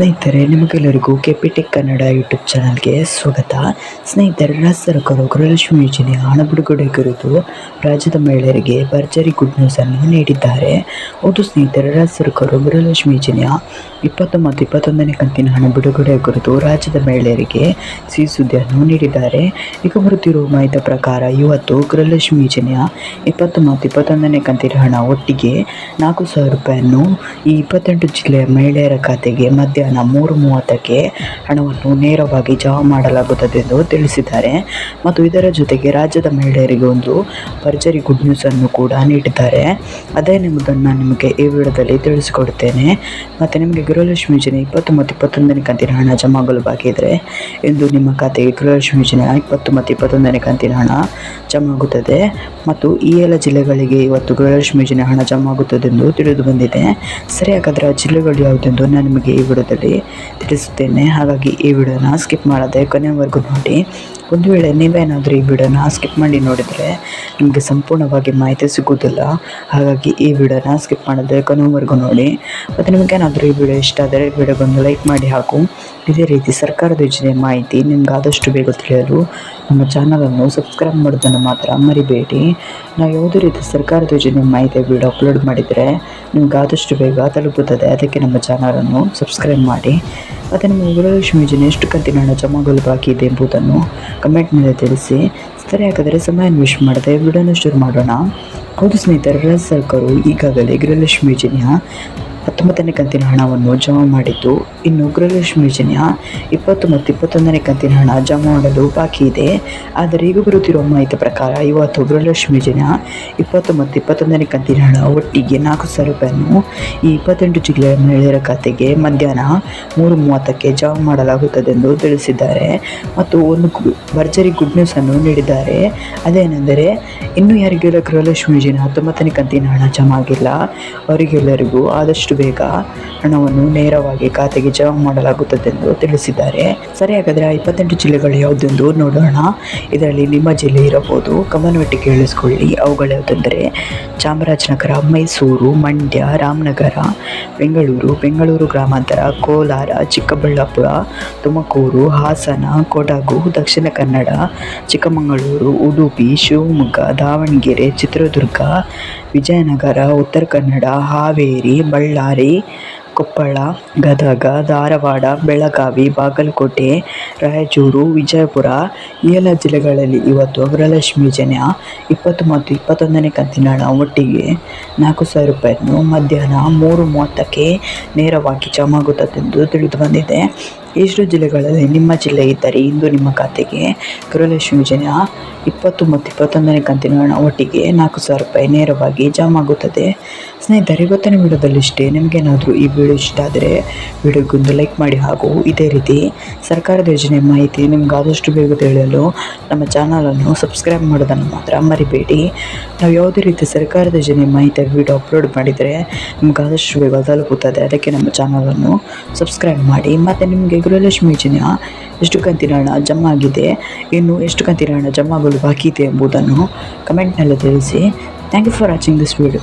ಸ್ನೇಹಿತರೆ, ನಿಮಗೆಲ್ಲರಿಗೂ ಕೆಪಿಟೆಕ್ ಕನ್ನಡ ಯೂಟ್ಯೂಬ್ ಚಾನಲ್ಗೆ ಸ್ವಾಗತ. ಸ್ನೇಹಿತರೆ ರಾಜ್ಯ ಸರ್ಕಾರ ಗೃಹಲಕ್ಷ್ಮಿ ಯೋಜನೆ ಹಣ ಬಿಡುಗಡೆ ಕುರಿತು ರಾಜ್ಯದ ಮಹಿಳೆಯರಿಗೆ ಭರ್ಜರಿ ಗುಡ್ ನ್ಯೂಸ್ ಅನ್ನು ನೀಡಿದ್ದಾರೆ. ಹೌದು ಸ್ನೇಹಿತರೆ ರಾಜ್ಯ ಸರ್ಕಾರ ಗೃಹಲಕ್ಷ್ಮಿ ಯೋಜನೆಯ ಇಪ್ಪತ್ತು ಮತ್ತು ಇಪ್ಪತ್ತೊಂದನೇ ಕಂತಿನ ಹಣ ಬಿಡುಗಡೆ ಕುರಿತು ರಾಜ್ಯದ ಮಹಿಳೆಯರಿಗೆ ಸಿಹಿ ಸುದ್ದಿಯನ್ನು ನೀಡಿದ್ದಾರೆ. ಈಗ ಬರುತ್ತಿರುವ ಮಾಹಿತಿ ಪ್ರಕಾರ, ಇವತ್ತು ಗೃಹಲಕ್ಷ್ಮಿ ಯೋಜನೆಯ ಇಪ್ಪತ್ತು ಮತ್ತು ಇಪ್ಪತ್ತೊಂದನೇ ಕಂತಿನ ಹಣ ಒಟ್ಟಿಗೆ ನಾಲ್ಕು ಸಾವಿರ ರೂಪಾಯಿಯನ್ನು ಈ ಇಪ್ಪತ್ತೆಂಟು ಜಿಲ್ಲೆಯ ಮಹಿಳೆಯರ ಖಾತೆಗೆ ಮಧ್ಯಾಹ್ನ ಮೂರು ಮೂವತ್ತಕ್ಕೆ ಹಣವನ್ನು ನೇರವಾಗಿ ಜಮಾ ಮಾಡಲಾಗುತ್ತದೆ ಎಂದು ತಿಳಿಸಿದ್ದಾರೆ. ಮತ್ತು ಇದರ ಜೊತೆಗೆ ರಾಜ್ಯದ ಮಹಿಳೆಯರಿಗೆ ಒಂದು ಭರ್ಜರಿ ಗುಡ್ ನ್ಯೂಸ್ ಅನ್ನು ಕೂಡ ನೀಡಿದ್ದಾರೆ. ಅದೇ ನಿಮ್ಮದನ್ನು ನಿಮಗೆ ಈ ವಿಡಿಯೋದಲ್ಲಿ ತಿಳಿಸಿಕೊಡುತ್ತೇನೆ. ಮತ್ತು ನಿಮಗೆ ಗೃಹಲಕ್ಷ್ಮಿ ಯೋಜನೆ ಇಪ್ಪತ್ತು ಮತ್ತು ಇಪ್ಪತ್ತೊಂದನೇ ಕಂತಿನ ಹಣ ಜಮಾಗಲು ಬಾಕಿ ಇದ್ದರೆ ಇಂದು ನಿಮ್ಮ ಖಾತೆಗೆ ಗೃಹಲಕ್ಷ್ಮಿ ಯೋಜನೆ ಇಪ್ಪತ್ತು ಮತ್ತು ಇಪ್ಪತ್ತೊಂದನೇ ಕಂತಿನ ಹಣ ಜಮಾ ಆಗುತ್ತದೆ. ಮತ್ತು ಈ ಎಲ್ಲ ಜಿಲ್ಲೆಗಳಿಗೆ ಇವತ್ತು ಗೃಹಲಕ್ಷ್ಮಿ ಯೋಜನೆ ಹಣ ಜಮಾ ಆಗುತ್ತದೆ ಎಂದು ತಿಳಿದು ಬಂದಿದೆ. ಸರಿ ಹಾಗಾದರೆ ಆ ಜಿಲ್ಲೆಗಳು ಯಾವುದೆಂದು ನಾನು ನಿಮಗೆ ಈ ವಿಡಿಯೋದಲ್ಲಿ ತಿಳಿಸುತ್ತೇನೆ. ಹಾಗಾಗಿ ಈ ವಿಡಿಯೋನ ಸ್ಕಿಪ್ ಮಾಡದೆ ಕೊನೆಯವರೆಗೂ ನೋಡಿ. ಒಂದು ವೇಳೆ ನೀವೇನಾದರೂ ಈ ವಿಡಿಯೋನ ಸ್ಕಿಪ್ ಮಾಡಿ ನೋಡಿದರೆ ನಿಮಗೆ ಸಂಪೂರ್ಣವಾಗಿ ಮಾಹಿತಿ ಸಿಗೋದಿಲ್ಲ ಹಾಗಾಗಿ ಈ ವಿಡಿಯೋನ ಸ್ಕಿಪ್ ಮಾಡಿದ್ರೆ ಕೊನೆವರೆಗೂ ನೋಡಿ. ಮತ್ತು ನಿಮಗೇನಾದರೂ ಈ ವಿಡಿಯೋ ಇಷ್ಟ ಆದರೆ ವಿಡಿಯೋಗೊಂದು ಲೈಕ್ ಮಾಡಿ ಹಾಕು ಇದೇ ರೀತಿ ಸರ್ಕಾರದ ಯೋಜನೆ ಮಾಹಿತಿ ನಿಮ್ಗೆ ಆದಷ್ಟು ಬೇಗ ತಿಳಿಯಲು ನಮ್ಮ ಚಾನಲನ್ನು ಸಬ್ಸ್ಕ್ರೈಬ್ ಮಾಡೋದನ್ನು ಮಾತ್ರ ಮರಿಬೇಡಿ. ನಾವು ಯಾವುದೇ ರೀತಿ ಸರ್ಕಾರದ ಯೋಜನೆ ಮಾಹಿತಿ ವಿಡಿಯೋ ಅಪ್ಲೋಡ್ ಮಾಡಿದರೆ ನಿಮ್ಗೆ ಆದಷ್ಟು ಬೇಗ ತಲುಪುತ್ತದೆ. ಅದಕ್ಕೆ ನಮ್ಮ ಚಾನಲನ್ನು ಸಬ್ಸ್ಕ್ರೈಬ್ ಮಾಡಿ. ಮತ್ತು ನಿಮ್ಮ ಗೃಹಲಕ್ಷ್ಮಿ ಯೋಜನೆ ಎಷ್ಟು ಕಂತಿನ ಹಣ ಜಮಾಗಲು ಬಾಕಿ ಇದೆ ಎಂಬುದನ್ನು ಕಮೆಂಟ್ನಲ್ಲಿ ತಿಳಿಸಿ. ಸರಿ ಹಾಗಾದರೆ ಸಮಯ ವಿಶ್ ಮಾಡದೆ ವಿಡಿಯೋನ ಶುರು ಮಾಡೋಣ. ಹೌದು ಸ್ನೇಹಿತರೆ ರಾಜ್ಯ ಸರ್ಕಾರವು ಈಗಾಗಲೇ ಗೃಹಲಕ್ಷ್ಮಿ ಯೋಜನೆಯ ಹತ್ತೊಂಬತ್ತನೇ ಕಂತಿನ ಹಣವನ್ನು ಜಮಾ ಮಾಡಿದ್ದು. ಇನ್ನು ಗೃಹಲಕ್ಷ್ಮಿ ಯೋಜನೆಯ ಇಪ್ಪತ್ತು ಮತ್ತು ಇಪ್ಪತ್ತೊಂದನೇ ಕಂತಿನ ಹಣ ಜಮಾ ಮಾಡಲು ಬಾಕಿ ಇದೆ. ಆದರೆ ಈಗ ಬರುತ್ತಿರುವ ಮಾಹಿತಿ ಪ್ರಕಾರ ಇವತ್ತು ಗೃಹಲಕ್ಷ್ಮಿ ಯೋಜನೆಯ ಇಪ್ಪತ್ತು ಮತ್ತು ಇಪ್ಪತ್ತೊಂದನೇ ಕಂತಿನ ಹಣ ಒಟ್ಟಿಗೆ ನಾಲ್ಕು ಸಾವಿರ ರೂಪಾಯಿಯನ್ನು ಈ ಇಪ್ಪತ್ತೆಂಟು ಜಿಲ್ಲೆಯ ಮಹಿಳೆಯರ ಖಾತೆಗೆ ಮಧ್ಯಾಹ್ನ ಮೂರು ಮೂವತ್ತಕ್ಕೆ ಜಮಾ ಮಾಡಲಾಗುತ್ತದೆ ಎಂದು ತಿಳಿಸಿದ್ದಾರೆ. ಮತ್ತು ಒಂದು ಭರ್ಜರಿ ಗುಡ್ ನ್ಯೂಸ್ ಅನ್ನು ನೀಡಿದ್ದಾರೆ. ಅದೇನೆಂದರೆ, ಇನ್ನು ಯಾರಿಗೆಲ್ಲ ಗೃಹಲಕ್ಷ್ಮಿ ಯೋಜನೆ ಹತ್ತೊಂಬತ್ತನೇ ಕಂತಿನ ಹಣ ಜಮಾ ಆಗಿಲ್ಲ. ಅವರಿಗೆಲ್ಲರಿಗೂ ಆದಷ್ಟು ಬೇಗ ಹಣವನ್ನು ನೇರವಾಗಿ ಖಾತೆಗೆ ಜಮಾ ಮಾಡಲಾಗುತ್ತದೆ ಎಂದು ತಿಳಿಸಿದ್ದಾರೆ. ಸರಿ ಹಾಗಾದರೆ ಆ ಇಪ್ಪತ್ತೆಂಟು ಜಿಲ್ಲೆಗಳು ಯಾವುದೆಂದು ನೋಡೋಣ. ಇದರಲ್ಲಿ ನಿಮ್ಮ ಜಿಲ್ಲೆ ಇರಬಹುದು. ಗಮನವಿಟ್ಟು ಕೇಳಿಸ್ಕೊಳ್ಳಿ. ಅವುಗಳು ಯಾವುದೆಂದರೆ ಚಾಮರಾಜನಗರ, ಮೈಸೂರು, ಮಂಡ್ಯ, ರಾಮನಗರ, ಬೆಂಗಳೂರು ಬೆಂಗಳೂರು ಗ್ರಾಮಾಂತರ, ಕೋಲಾರ, ಚಿಕ್ಕಬಳ್ಳಾಪುರ, ತುಮಕೂರು, ಹಾಸನ, ಕೊಡಗು, ದಕ್ಷಿಣ ಕನ್ನಡ, ಚಿಕ್ಕಮಗಳೂರು, ಉಡುಪಿ, ಶಿವಮೊಗ್ಗ, ದಾವಣಗೆರೆ, ಚಿತ್ರದುರ್ಗ, ವಿಜಯನಗರ, ಉತ್ತರ ಕನ್ನಡ, ಹಾವೇರಿ, ಬಳ್ಳಾರಿ செய்கிறாரே ಕೊಪ್ಪಳ, ಗದಗ, ಧಾರವಾಡ, ಬೆಳಗಾವಿ, ಬಾಗಲಕೋಟೆ, ರಾಯಚೂರು, ವಿಜಯಪುರ ಈ ಎಲ್ಲ ಜಿಲ್ಲೆಗಳಲ್ಲಿ ಇವತ್ತು ಗೃಹಲಕ್ಷ್ಮಿ ಯೋಜನೆಯ ಇಪ್ಪತ್ತು ಮತ್ತು ಇಪ್ಪತ್ತೊಂದನೇ ಕಂತಿನ ಹಣ ಒಟ್ಟಿಗೆ ನಾಲ್ಕು ಸಾವಿರ ರೂಪಾಯಿಯನ್ನು ಮಧ್ಯಾಹ್ನ ಮೂರು ಮೂವತ್ತಕ್ಕೆ ನೇರವಾಗಿ ಜಮಾ ಆಗುತ್ತದೆಂದು ತಿಳಿದು ಬಂದಿದೆ. ಇಷ್ಟು ಜಿಲ್ಲೆಗಳಲ್ಲಿ ನಿಮ್ಮ ಜಿಲ್ಲೆ ಇದ್ದರೆ ಇಂದು ನಿಮ್ಮ ಖಾತೆಗೆ ಗೃಹಲಕ್ಷ್ಮಿ ಯೋಜನೆಯ ಇಪ್ಪತ್ತು ಮತ್ತು ಇಪ್ಪತ್ತೊಂದನೇ ಕಂತಿನ ಹಣ ಒಟ್ಟಿಗೆ ನಾಲ್ಕು ಸಾವಿರ ರೂಪಾಯಿ ನೇರವಾಗಿ ಜಮಾಗುತ್ತದೆ. ಸ್ನೇಹಿತರೆ, ಇವತ್ತಿನ ವಿಡಿಯೋದಲ್ಲಿ ಇಷ್ಟೇ ನಿಮಗೇನಾದರೂ ಈ ವಿಡಿಯೋ ಇಷ್ಟ ಆದರೆ ವಿಡಿಯೋಗೊಂದು ಲೈಕ್ ಮಾಡಿ ಹಾಗೂ ಇದೇ ರೀತಿ ಸರ್ಕಾರದ ಯೋಜನೆ ಮಾಹಿತಿ ನಿಮ್ಗೆ ಆದಷ್ಟು ಬೇಗ ತಿಳಿಯಲು ನಮ್ಮ ಚಾನಲನ್ನು ಸಬ್ಸ್ಕ್ರೈಬ್ ಮಾಡೋದನ್ನು ಮಾತ್ರ ಮರಿಬೇಡಿ. ನಾವು ಯಾವುದೇ ರೀತಿ ಸರ್ಕಾರದ ಯೋಜನೆ ಮಾಹಿತಿ ವಿಡಿಯೋ ಅಪ್ಲೋಡ್ ಮಾಡಿದರೆ ನಿಮ್ಗೆ ಆದಷ್ಟು ಬೇಗ ತಲುಪುತ್ತದೆ. ಅದಕ್ಕೆ ನಮ್ಮ ಚಾನಲನ್ನು ಸಬ್ಸ್ಕ್ರೈಬ್ ಮಾಡಿ. ಮತ್ತು ನಿಮಗೆ ಗೃಹಲಕ್ಷ್ಮಿ ಯೋಜನೆಯ ಎಷ್ಟು ಕಂತಿನ ಹಣ ಜಮಾ ಆಗಿದೆ, ಇನ್ನು ಎಷ್ಟು ಕಂತಿನ ಹಣ ಜಮಾ ಆಗಲು ಬಾಕಿ ಇದೆ ಎಂಬುದನ್ನು ಕಮೆಂಟ್ನಲ್ಲಿ ತಿಳಿಸಿ. Thank you for watching this video